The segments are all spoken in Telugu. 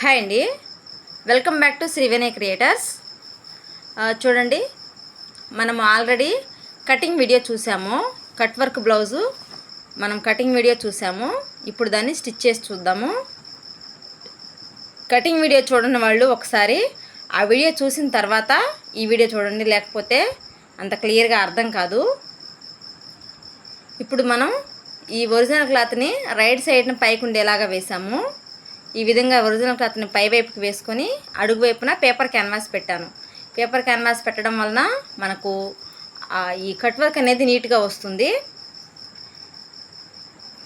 హాయ్ అండి. Welcome back to Shriveni creators. చూడండి మనం ఆల్రెడీ కటింగ్ వీడియో చూసాము. కట్ వర్క్ బ్లౌజు మనం కటింగ్ వీడియో చూసాము. ఇప్పుడు దాన్ని స్టిచ్ చేసి చూద్దాము. కటింగ్ వీడియో చూడని వాళ్ళు ఒకసారి ఆ వీడియో చూసిన తర్వాత ఈ వీడియో చూడండి. లేకపోతే అంత క్లియర్గా అర్థం కాదు. ఇప్పుడు మనం ఈ ఒరిజినల్ క్లాత్ని రైట్ సైడ్ని పైకి ఉండేలాగా వేసాము. ఈ విధంగా ఒరిజినల్ క్లాత్ని పై వైపుకి వేసుకొని అడుగు వైపున పేపర్ క్యాన్వాస్ పెట్టాను. పేపర్ క్యాన్వాస్ పెట్టడం వలన మనకు ఈ కట్ వర్క్ అనేది నీట్గా వస్తుంది.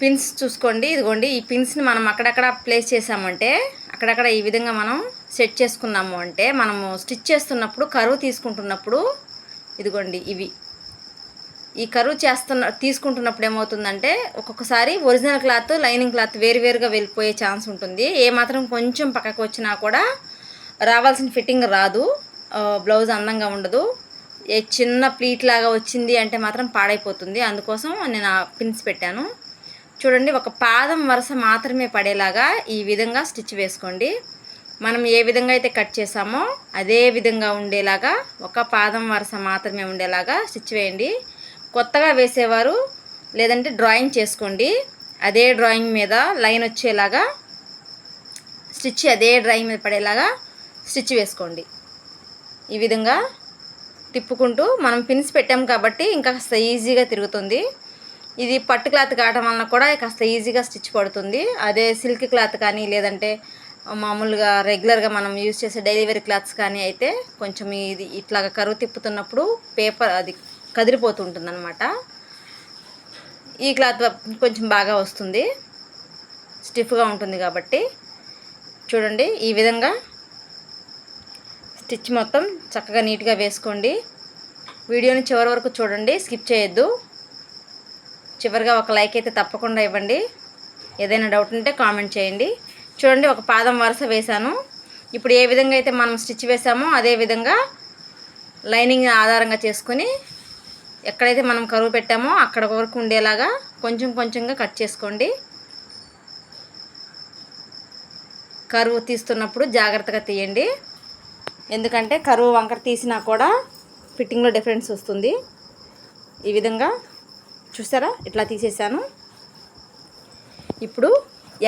పిన్స్ చూసుకోండి ఇదిగోండి ఈ పిన్స్ని మనం అక్కడక్కడ ప్లేస్ చేసామంటే అక్కడక్కడ ఈ విధంగా మనం సెట్ చేసుకున్నాము అంటే మనము స్టిచ్ చేస్తున్నప్పుడు కరువు తీసుకుంటున్నప్పుడు ఇదిగోండి ఇవి. ఈ కరువు చేస్తున్న తీసుకుంటున్నప్పుడు ఏమవుతుందంటే ఒక్కొక్కసారి ఒరిజినల్ క్లాత్ లైనింగ్ క్లాత్ వేరువేరుగా వెళ్ళిపోయే ఛాన్స్ ఉంటుంది. ఏ మాత్రం కొంచెం పక్కకు వచ్చినా కూడా రావాల్సిన ఫిట్టింగ్ రాదు. బ్లౌజ్ అందంగా ఉండదు. ఏ చిన్న ప్లీట్ లాగా వచ్చింది అంటే మాత్రం పాడైపోతుంది. అందుకోసం నేను ఆ పిన్స్ పెట్టాను. చూడండి ఒక పాదం వరుస మాత్రమే పడేలాగా ఈ విధంగా స్టిచ్ వేసుకోండి. మనం ఏ విధంగా అయితే కట్ చేసామో అదే విధంగా ఉండేలాగా ఒక పాదం వరుస మాత్రమే ఉండేలాగా స్టిచ్ వేయండి. కొత్తగా వేసేవారు లేదంటే డ్రాయింగ్ చేసుకోండి. అదే డ్రాయింగ్ మీద లైన్ వచ్చేలాగా స్టిచ్ అదే డ్రాయింగ్ మీద పడేలాగా స్టిచ్ వేసుకోండి. ఈ విధంగా తిప్పుకుంటూ మనం పిన్స్ పెట్టాం కాబట్టి ఇంకా కాస్త ఈజీగా తిరుగుతుంది. ఇది పట్టు క్లాత్ కావడం వలన కూడా కాస్త ఈజీగా స్టిచ్ పడుతుంది. అదే సిల్క్ క్లాత్ కానీ లేదంటే మామూలుగా రెగ్యులర్గా మనం యూజ్ చేసే డైలీ వేర్ క్లాత్స్ కానీ అయితే కొంచెం ఇది ఇట్లాగా కరువు తిప్పుతున్నప్పుడు పేపర్ అది కదిలిపోతుంటుంది అనమాట ఈ క్లాత్ కొంచెం బాగా వస్తుంది. స్టిఫ్గా ఉంటుంది కాబట్టి. చూడండి ఈ విధంగా స్టిచ్ మొత్తం చక్కగా నీట్గా వేసుకోండి. వీడియోని చివరి వరకు చూడండి స్కిప్ చేయొద్దు. చివరిగా ఒక లైక్ అయితే తప్పకుండా ఇవ్వండి. ఏదైనా డౌట్ ఉంటే కామెంట్ చేయండి. చూడండి ఒక పాదం వరుస వేశాను. ఇప్పుడు ఏ విధంగా అయితే మనం స్టిచ్ వేసామో అదే విధంగా లైనింగ్ ఆధారంగా చేసుకొని ఎక్కడైతే మనం కరువు పెట్టామో అక్కడ వరకు ఉండేలాగా కొంచెం కొంచెంగా కట్ చేసుకోండి. కరువు తీస్తున్నప్పుడు జాగ్రత్తగా తీయండి. ఎందుకంటే కరువు వంకర తీసినా కూడా ఫిట్టింగ్లో డిఫరెన్స్ వస్తుంది. ఈ విధంగా చూసారా? ఇట్లా తీసేసాను. ఇప్పుడు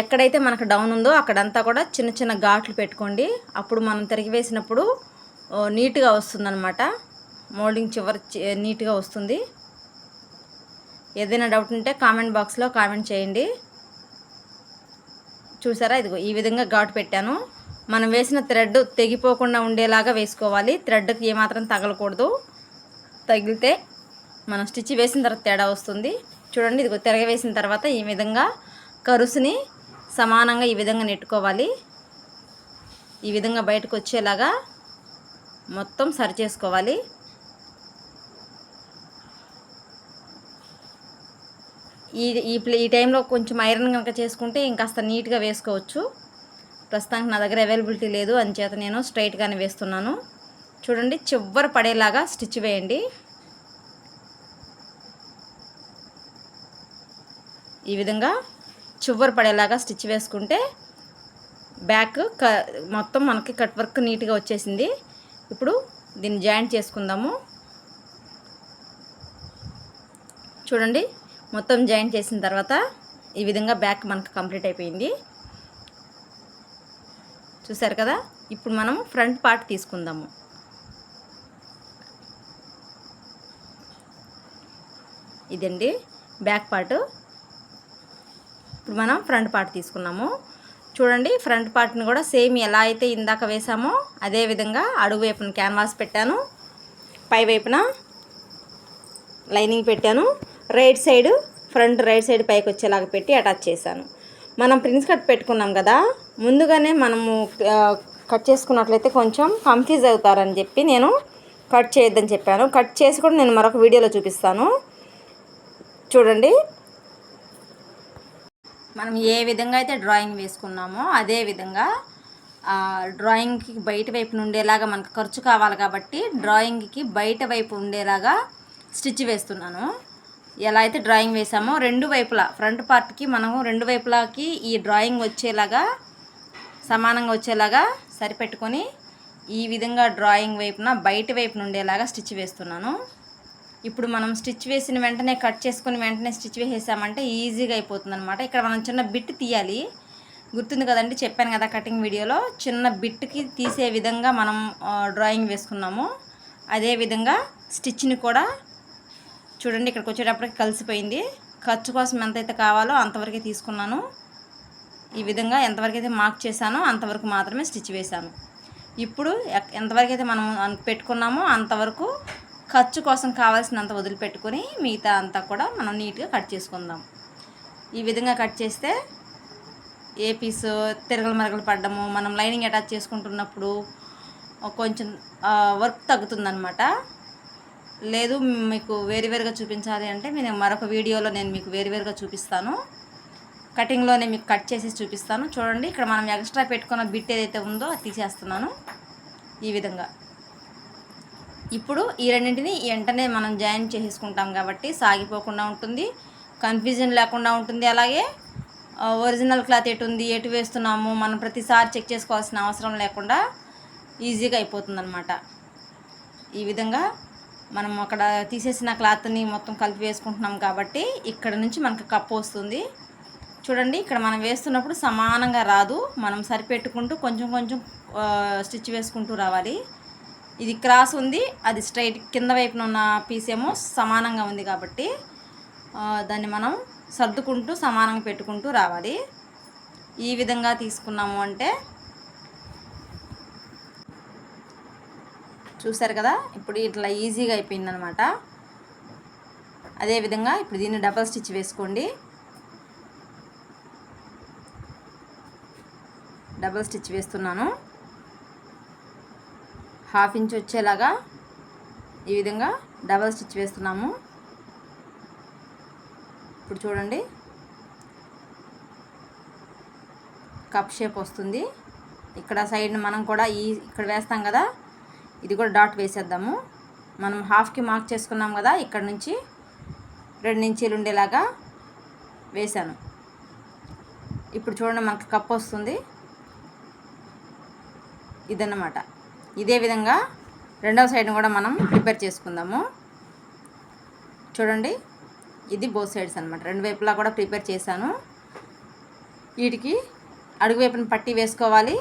ఎక్కడైతే మనకు డౌన్ ఉందో అక్కడంతా కూడా చిన్న చిన్న ఘాట్లు పెట్టుకోండి. అప్పుడు మనం తిరిగి వేసినప్పుడు నీట్గా వస్తుందన్నమాట. మోల్డింగ్ చివరి నీట్గా వస్తుంది. ఏదైనా డౌట్ ఉంటే కామెంట్ బాక్స్లో కామెంట్ చేయండి. చూసారా? ఇదిగో ఈ విధంగా ఘాటు పెట్టాను. మనం వేసిన థ్రెడ్ తెగిపోకుండా ఉండేలాగా వేసుకోవాలి. థ్రెడ్కి ఏమాత్రం తగలకూడదు. తగిలితే మనం స్టిచ్ వేసిన తర్వాత తేడా వస్తుంది. చూడండి ఇదిగో తిరగవేసిన తర్వాత ఈ విధంగా కరుసుని సమానంగా ఈ విధంగా నెట్టుకోవాలి. ఈ విధంగా బయటకు వచ్చేలాగా మొత్తం సరి చేసుకోవాలి. ఈ ఈ ప్లే ఈ టైంలో కొంచెం ఐరన్ కనుక చేసుకుంటే ఇంకాస్త నీట్గా వేసుకోవచ్చు. ప్రస్తుతానికి నా దగ్గర అవైలబిలిటీ లేదు. అంచేత నేను స్ట్రైట్గానే వేస్తున్నాను. చూడండి చివరి పడేలాగా స్టిచ్ వేయండి. ఈ విధంగా చివరి పడేలాగా స్టిచ్ వేసుకుంటే బ్యాక్ క మొత్తం మనకి కట్ వర్క్ నీట్గా వచ్చేసింది. ఇప్పుడు దీన్ని జాయింట్ చేసుకుందాము. చూడండి మొత్తం జాయిన్ చేసిన తర్వాత ఈ విధంగా బ్యాక్ మనకు కంప్లీట్ అయిపోయింది. చూసారు కదా? ఇప్పుడు మనం ఫ్రంట్ పార్ట్ తీసుకుందాము. ఇదండి బ్యాక్ పార్ట్. ఇప్పుడు మనం ఫ్రంట్ పార్ట్ తీసుకున్నాము. చూడండి ఫ్రంట్ పార్ట్ని కూడా సేమ్ ఎలా అయితే ఇందాక వేసామో అదే విధంగా అడుగు వైపున క్యాన్వాస్ పెట్టాను. పై వైపున లైనింగ్ పెట్టాను. Right side front right side పైకి వచ్చేలాగా పెట్టి అటాచ్ చేశాను. మనం ప్రిన్స్ కట్ పెట్టుకున్నాం కదా ముందుగానే మనము కట్ చేసుకున్నట్లయితే కొంచెం కన్ఫ్యూజ్ అవుతారని చెప్పి నేను కట్ చేయొద్దని చెప్పాను. కట్ చేసి కూడా నేను మరొక వీడియోలో చూపిస్తాను. చూడండి. మనం ఏ విధంగా అయితే డ్రాయింగ్ వేసుకున్నామో అదే విధంగా డ్రాయింగ్కి బయట వైపు ఉండేలాగా మనకు ఖర్చు కావాలి కాబట్టి డ్రాయింగ్కి బయట వైపు ఉండేలాగా స్టిచ్ వేస్తున్నాను. ఎలా అయితే డ్రాయింగ్ వేసామో రెండు వైపులా ఫ్రంట్ పార్ట్కి మనము రెండు వైపులాకి ఈ డ్రాయింగ్ వచ్చేలాగా సమానంగా వచ్చేలాగా సరిపెట్టుకొని ఈ విధంగా డ్రాయింగ్ వైపున బయట వైపున ఉండేలాగా స్టిచ్ వేస్తున్నాను. ఇప్పుడు మనం స్టిచ్ వేసిన వెంటనే కట్ చేసుకుని వెంటనే స్టిచ్ వేసేసామంటే ఈజీగా అయిపోతుంది అనమాట ఇక్కడ మనం చిన్న బిట్ తీయాలి. గుర్తుంది కదండి చెప్పాను కదా కటింగ్ వీడియోలో చిన్న బిట్కి తీసే విధంగా మనం డ్రాయింగ్ వేసుకున్నాము. అదే విధంగా స్టిచ్ని కూడా చూడండి ఇక్కడికి వచ్చేటప్పటికి కలిసిపోయింది. ఖర్చు కోసం ఎంతైతే కావాలో అంతవరకే తీసుకున్నాను. ఈ విధంగా ఎంతవరకు అయితే మార్క్ చేశానో అంతవరకు మాత్రమే స్టిచ్ వేశాను. ఇప్పుడు ఎంతవరకు అయితే మనం పెట్టుకున్నామో అంతవరకు ఖర్చు కోసం కావాల్సినంత వదిలిపెట్టుకొని మిగతా అంతా కూడా మనం నీట్గా కట్ చేసుకుందాం. ఈ విధంగా కట్ చేస్తే ఏ పీస్ తిరగలు మరగలు పడ్డము మనం లైనింగ్ అటాచ్ చేసుకుంటున్నప్పుడు కొంచెం వర్క్ తగ్గుతుందనమాట లేదు మీకు వేరువేరుగా చూపించాలి అంటే నేను మరొక వీడియోలో నేను మీకు వేరువేరుగా చూపిస్తాను. కటింగ్లోనే మీకు కట్ చేసి చూపిస్తాను. చూడండి ఇక్కడ మనం ఎక్స్ట్రా పెట్టుకున్న బిట్ ఏదైతే ఉందో అది తీసేస్తున్నాను. ఈ విధంగా. ఇప్పుడు ఈ రెండింటిని వెంటనే మనం జాయిన్ చేసేసుకుంటాం కాబట్టి సాగిపోకుండా ఉంటుంది. కన్ఫ్యూజన్ లేకుండా ఉంటుంది. అలాగే ఒరిజినల్ క్లాత్ ఎటు ఉంది ఎటు వేస్తున్నాము మనం ప్రతిసారి చెక్ చేసుకోవాల్సిన అవసరం లేకుండా ఈజీగా అయిపోతుందన్నమాట. ఈ విధంగా మనం అక్కడ తీసేసిన క్లాత్ని మొత్తం కలిపి వేసుకుంటున్నాం కాబట్టి ఇక్కడ నుంచి మనకు కప్పు వస్తుంది. చూడండి ఇక్కడ మనం వేస్తున్నప్పుడు సమానంగా రాదు. మనం సరిపెట్టుకుంటూ కొంచెం కొంచెం స్టిచ్ వేసుకుంటూ రావాలి. ఇది క్రాస్ ఉంది అది స్ట్రైట్ కింద వైపున ఉన్న పీస్ ఏమో సమానంగా ఉంది కాబట్టి దాన్ని మనం సర్దుకుంటూ సమానంగా పెట్టుకుంటూ రావాలి. ఈ విధంగా తీసుకున్నాము అంటే చూసారు కదా? ఇప్పుడు ఇట్లా ఈజీగా అయిపోయిందనమాట. అదేవిధంగా ఇప్పుడు దీన్ని డబల్ స్టిచ్ వేసుకోండి. డబల్ స్టిచ్ వేస్తున్నాను. హాఫ్ ఇంచ్ వచ్చేలాగా ఈ విధంగా డబల్ స్టిచ్ వేస్తున్నాము. ఇప్పుడు చూడండి. కప్ షేప్ వస్తుంది. ఇక్కడ సైడ్ మనం కూడా ఈ ఇక్కడ వేస్తాం కదా? ఇది కూడా డాట్ వేసేద్దాము. మనం హాఫ్కి మార్క్ చేసుకున్నాం కదా ఇక్కడ నుంచి రెండు ఇంచీలు ఉండేలాగా వేసాను ఇప్పుడు చూడండి మనకి కప్ వస్తుంది. ఇదన్నమాట. ఇదే విధంగా రెండవ సైడ్ని కూడా మనం ప్రిపేర్ చేసుకుందాము. చూడండి ఇది బోత్ సైడ్స్ అనమాట రెండు వైపులా కూడా ప్రిపేర్ చేశాను. వీటికి అడుగు వైపున పట్టి వేసుకోవాలి.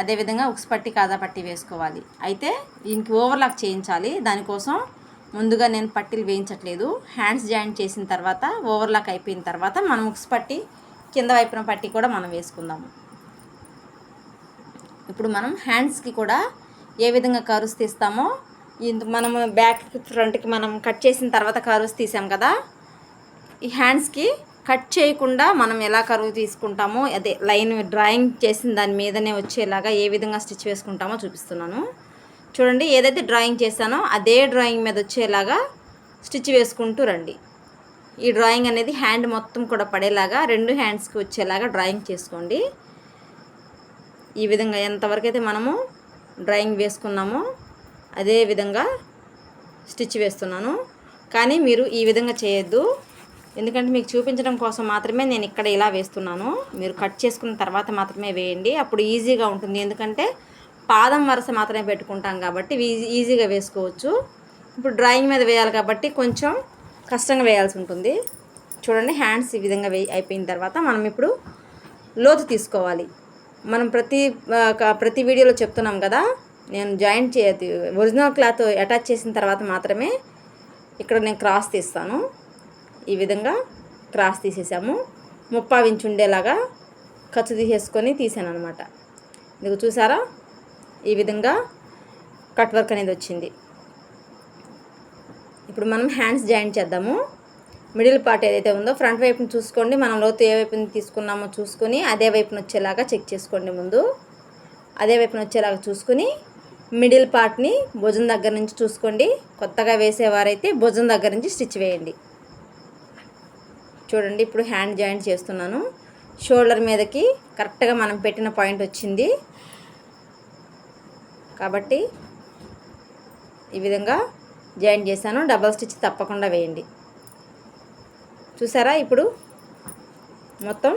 అదేవిధంగా ఉక్స్ పట్టి కాదా పట్టి వేసుకోవాలి. అయితే దీనికి ఓవర్లాక్ చేయించాలి. దానికోసం ముందుగా నేను పట్టీలు వేయించట్లేదు. హ్యాండ్స్ జాయింట్ చేసిన తర్వాత ఓవర్లాక్ అయిపోయిన తర్వాత మనం ఉక్స్ పట్టి కింద వైపున పట్టి కూడా మనం వేసుకుందాము. ఇప్పుడు మనం హ్యాండ్స్కి కూడా ఏ విధంగా కరుస్ తీస్తామో ఇంత మనము బ్యాక్ ఫ్రంట్కి మనం కట్ చేసిన తర్వాత కరుస్ తీసాం కదా ఈ హ్యాండ్స్కి కట్ చేయకుండా మనం ఎలా కరువు తీసుకుంటామో అదే లైన్ డ్రాయింగ్ చేసిన దాని మీదనే వచ్చేలాగా ఏ విధంగా స్టిచ్ వేసుకుంటామో చూపిస్తున్నాను. చూడండి ఏదైతే డ్రాయింగ్ చేశానో అదే డ్రాయింగ్ మీద వచ్చేలాగా స్టిచ్ వేసుకుంటూ రండి. ఈ డ్రాయింగ్ అనేది హ్యాండ్ మొత్తం కూడా పడేలాగా రెండు హ్యాండ్స్కి వచ్చేలాగా డ్రాయింగ్ చేసుకోండి. ఈ విధంగా ఎంతవరకు అయితే మనము డ్రాయింగ్ వేసుకున్నామో అదే విధంగా స్టిచ్ వేస్తున్నాను. కానీ మీరు ఈ విధంగా చేయొద్దు. ఎందుకంటే మీకు చూపించడం కోసం మాత్రమే నేను ఇక్కడ ఇలా వేస్తున్నాను. మీరు కట్ చేసుకున్న తర్వాత మాత్రమే వేయండి. అప్పుడు ఈజీగా ఉంటుంది. ఎందుకంటే పాదం వరుస మాత్రమే పెట్టుకుంటాం కాబట్టి ఈజీగా వేసుకోవచ్చు. ఇప్పుడు డ్రాయింగ్ మీద వేయాలి కాబట్టి కొంచెం కష్టంగా వేయాల్సి ఉంటుంది. చూడండి హ్యాండ్స్ ఈ విధంగా వే అయిపోయిన తర్వాత మనం ఇప్పుడు లోతు తీసుకోవాలి. మనం ప్రతి ప్రతి వీడియోలో చెప్తున్నాం కదా నేను జాయింట్ చే ఒరిజినల్ క్లాత్ అటాచ్ చేసిన తర్వాత మాత్రమే ఇక్కడ నేను క్రాస్ తీస్తాను. ఈ విధంగా క్రాస్ తీసేసాము. ముప్పావు ఇంచు ఉండేలాగా ఖర్చు తీసేసుకొని తీసాను అనమాట ఇది చూసారా? ఈ విధంగా కట్ వర్క్ అనేది వచ్చింది. ఇప్పుడు మనం హ్యాండ్స్ జాయింట్ చేద్దాము. మిడిల్ పార్ట్ ఏదైతే ఉందో ఫ్రంట్ వైపుని చూసుకోండి. మనం లోతు ఏ వైపుని తీసుకున్నామో చూసుకొని అదే వైపున వచ్చేలాగా చెక్ చేసుకోండి ముందు. అదే వైపున వచ్చేలాగా చూసుకొని మిడిల్ పార్ట్ని భుజం దగ్గర నుంచి చూసుకోండి. కొత్తగా వేసేవారైతే భుజం దగ్గర నుంచి స్టిచ్ వేయండి. చూడండి ఇప్పుడు హ్యాండ్ జాయింట్ చేస్తున్నాను. షోల్డర్ మీదకి కరెక్ట్గా మనం పెట్టిన పాయింట్ వచ్చింది. కాబట్టి ఈ విధంగా జాయింట్ చేశాను. డబల్ స్టిచ్ తప్పకుండా వేయండి. చూసారా? ఇప్పుడు మొత్తం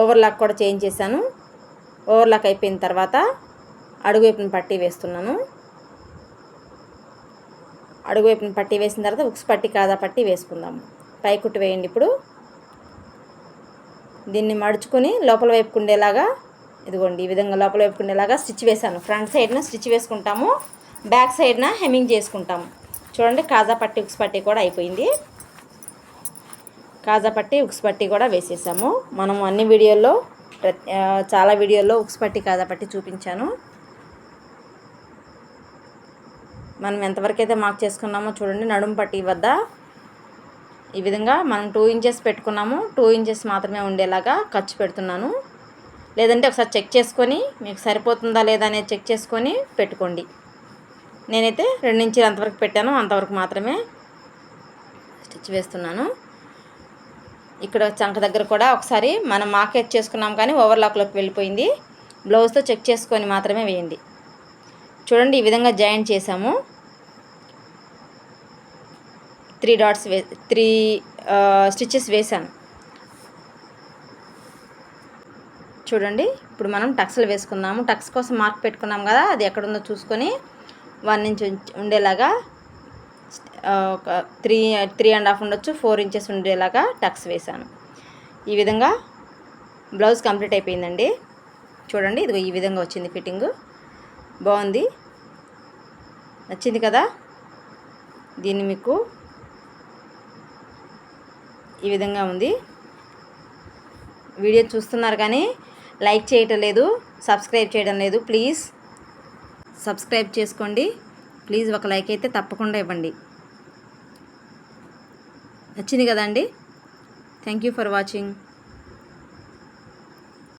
ఓవర్లాక్ కూడా చేంజ్ చేశాను. ఓవర్లాక్ అయిపోయిన తర్వాత అడుగువైపున పట్టీ వేస్తున్నాను. అడుగువైపున పట్టీ వేసిన తర్వాత ఉక్స్ పట్టీ కాదా పట్టీ వేసుకుందాము. పైకుట్టు వేయండి ఇప్పుడు. దీన్ని మడుచుకొని లోపల వైపుకు ఉండేలాగా ఇదిగోండి ఈ విధంగా లోపల వైపుకు ఉండేలాగా స్టిచ్ వేసాను ఫ్రంట్ సైడ్న స్టిచ్ వేసుకుంటాము బ్యాక్ సైడ్న హెమ్మింగ్ చేసుకుంటాము. చూడండి కాజా పట్టి ఉక్స్ పట్టి కూడా అయిపోయింది. కాజా పట్టి ఉక్స్ పట్టి కూడా వేసేసాము. మనం అన్ని వీడియోల్లో ప్రతి చాలా వీడియోల్లో ఉక్స్ పట్టి కాజా పట్టి చూపించాను. మనం ఎంతవరకు అయితే మార్క్ చేసుకున్నామో చూడండి నడుము పట్టి వద్ద ఈ విధంగా మనం టూ ఇంచెస్ పెట్టుకున్నాము. టూ ఇంచెస్ మాత్రమే ఉండేలాగా ఖర్చు పెడుతున్నాను. లేదంటే ఒకసారి చెక్ చేసుకొని మీకు సరిపోతుందా లేదా అనేది చెక్ చేసుకొని పెట్టుకోండి. నేనైతే రెండు ఇంచులు అంతవరకు పెట్టాను. అంతవరకు మాత్రమే స్టిచ్ వేస్తున్నాను. ఇక్కడ చంక దగ్గర కూడా ఒకసారి మనం మార్కెట్ చేసుకున్నాం కానీ ఓవర్లాక్లోకి వెళ్ళిపోయింది. బ్లౌజ్తో చెక్ చేసుకొని మాత్రమే వేయండి. చూడండి ఈ విధంగా జాయింట్ చేసాము త్రీ డాట్స్ వే త్రీ స్టిచెస్ వేసాను చూడండి ఇప్పుడు మనం టక్స్లు వేసుకుందాము. టక్స్ కోసం మార్క్ పెట్టుకున్నాం కదా అది ఎక్కడుందో చూసుకొని వన్ ఇంచ్ ఉండేలాగా ఒక త్రీ త్రీ అండ్ హాఫ్ ఉండొచ్చు ఫోర్ ఇంచెస్ ఉండేలాగా టక్స్ వేసాను ఈ విధంగా బ్లౌజ్ కంప్లీట్ అయిపోయిందండి. చూడండి ఇదిగో ఈ విధంగా వచ్చింది ఫిట్టింగ్. బాగుంది. నచ్చింది కదా? దీన్ని మీకు ఈ విధంగా ఉంది. వీడియో చూస్తున్నారు కానీ లైక్ చేయటం లేదు సబ్స్క్రైబ్ చేయడం లేదు. ప్లీజ్ సబ్స్క్రైబ్ చేసుకోండి. ప్లీజ్ ఒక లైక్ అయితే తప్పకుండా ఇవ్వండి. నచ్చింది కదండి? Thank you for watching